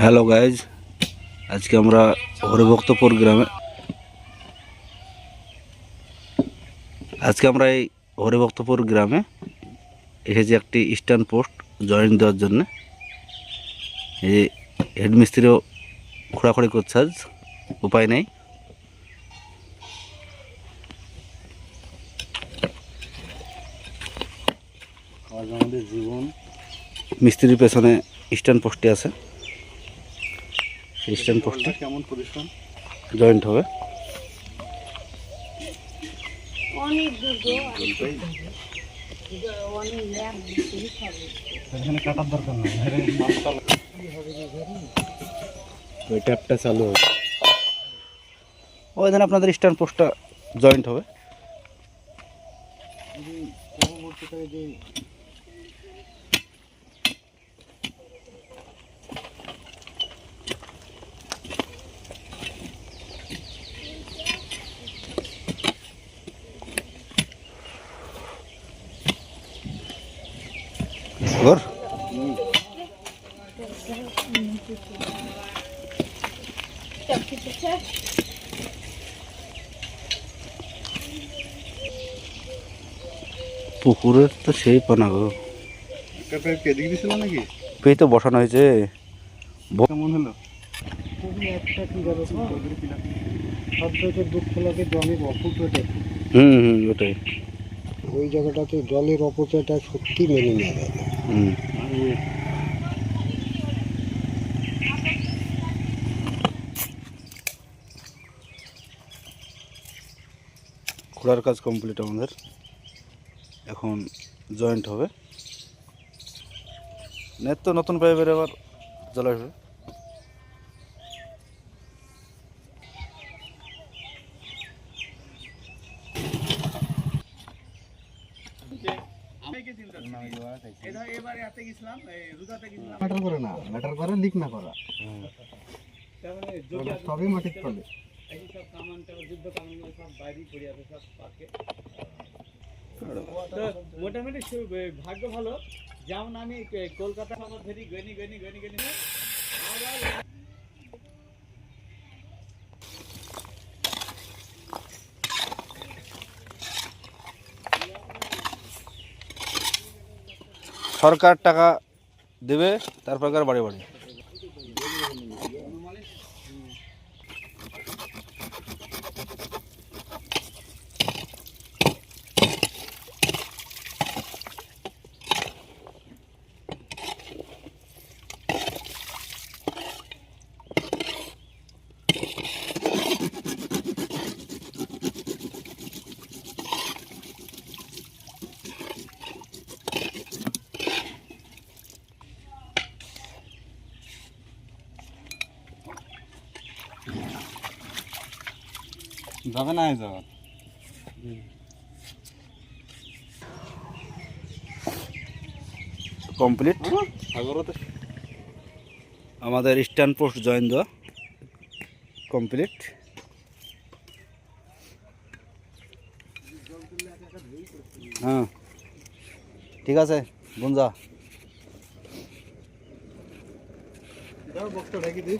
Hello guys আজকে আমরা হরিভক্তপুর গ্রামে আজকে আমরা এই হরিভক্তপুর গ্রামে এসেছি একটি স্ট্যান্ড পোস্ট জয়েন দেওয়ার জন্য। এই হেডমিস্ত্রিও খোঁড়াখড়ি করছে আজ উপায় নেই। আজ আমাদের জীবন মিস্ত্রির পেছনে স্ট্যান্ড পোস্টটি আছে। স্ট্যান্ড পোস্টে কেমন পরিশ্রম? জয়েন্ট হবে? অনেক দূর গো অনেক ল্যাব বেশি খাবে এখানে কাটার দরকার ওই ট্যাপটা চালু হবে। আপনাদের স্ট্যান্ড পোস্টটা জয়েন্ট হবে? ওর পুকুরের তো সেই পানা গো। পেয়ে তো বসানো হয়েছে। কেমন হলো? হুম হুম ওটাই। ওই জায়গাটাতে জলের অপচয়টা সত্যি মেনে নেওয়া যায় না। খোলার কাজ কমপ্লিট আমাদের। এখন জয়েন্ট হবে। নেট তো নতুন পাইপের আবার জ্বালা হবে। ম্যাটার করে না ম্যাটার করে লিক না করা। সবই মাটির তলে মোটামুটি ভাগ্য ভালো। যেমন আমি কলকাতা আমার ধরি গনি গনি গনি গনি আবার সরকার টাকা দেবে তারপর বাড়ি বাড়ি। যাবে না এই যাওয়ার কমপ্লিট আমাদের স্ট্যান্ড পোস্ট জয়েন দেওয়া কমপ্লিট হ্যাঁ। ঠিক আছে গুঞ্জা। যাও বক্সটা ঢেকে দিই।